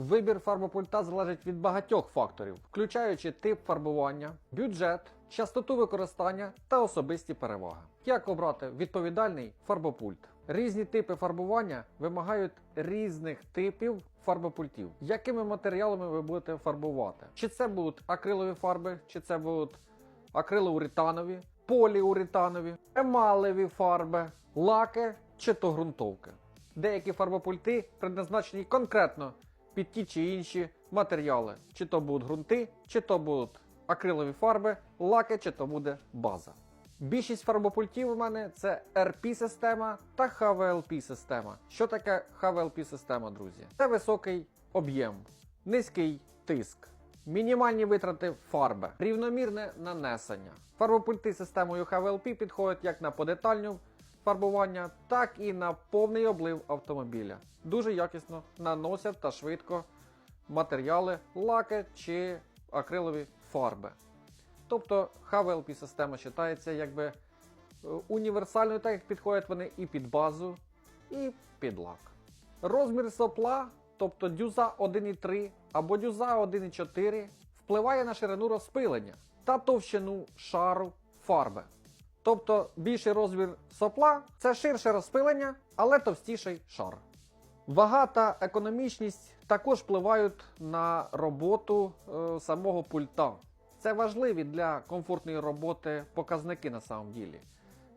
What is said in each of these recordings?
Вибір фарбопульта залежить від багатьох факторів, включаючи тип фарбування, бюджет, частоту використання та особисті переваги. Як обрати відповідальний фарбопульт? Різні типи фарбування вимагають різних типів фарбопультів. Якими матеріалами ви будете фарбувати? Чи це будуть акрилові фарби, чи це будуть акрилоуретанові, поліуретанові, емалеві фарби, лаки чи то ґрунтовки. Деякі фарбопульти предназначені конкретно під ті чи інші матеріали, чи то будуть ґрунти, чи то будуть акрилові фарби, лаки, чи то буде база. Більшість фарбопультів у мене це RP-система та HVLP-система. Що таке HVLP-система, друзі? Це високий об'єм, низький тиск, мінімальні витрати фарби, рівномірне нанесення. Фарбопульти системою HVLP підходять як на подетальню фарбування, так і на повний облив автомобіля. Дуже якісно наносять та швидко матеріали, лаки чи акрилові фарби. Тобто HVLP система вважається якби е, універсальною, так як підходять вони і під базу, і під лак. Розмір сопла, тобто дюза 1,3 або дюза 1,4, впливає на ширину розпилення та товщину шару фарби. Тобто більший розмір сопла це ширше розпилення, але товстіший шар. Вага та економічність також впливають на роботу е, самого пульта. Це важливі для комфортної роботи показники на самом ділі.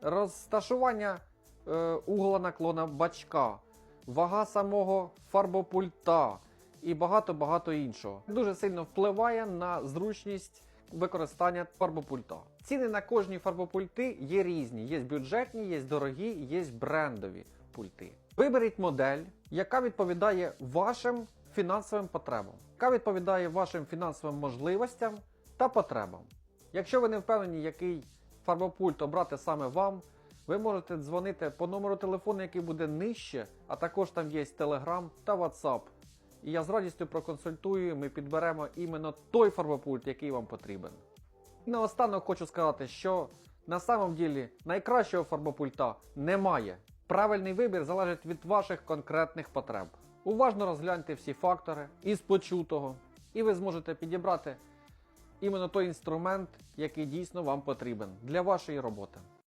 Розташування е, угла наклона бачка, вага самого фарбопульта і багато-багато іншого. Дуже сильно впливає на зручність використання фарбопульта. Ціни на кожні фарбопульти є різні. Є бюджетні, є дорогі, є брендові пульти. Виберіть модель, яка відповідає вашим фінансовим потребам, яка відповідає вашим фінансовим можливостям та потребам. Якщо ви не впевнені, який фарбопульт обрати саме вам, ви можете дзвонити по номеру телефону, який буде нижче, а також там є Telegram та WhatsApp. І я з радістю проконсультую, ми підберемо іменно той фарбопульт, який вам потрібен. І наостанок хочу сказати, що на самом ділі найкращого фарбопульта немає. Правильний вибір залежить від ваших конкретних потреб. Уважно розгляньте всі фактори із почутого, і ви зможете підібрати іменно той інструмент, який дійсно вам потрібен для вашої роботи.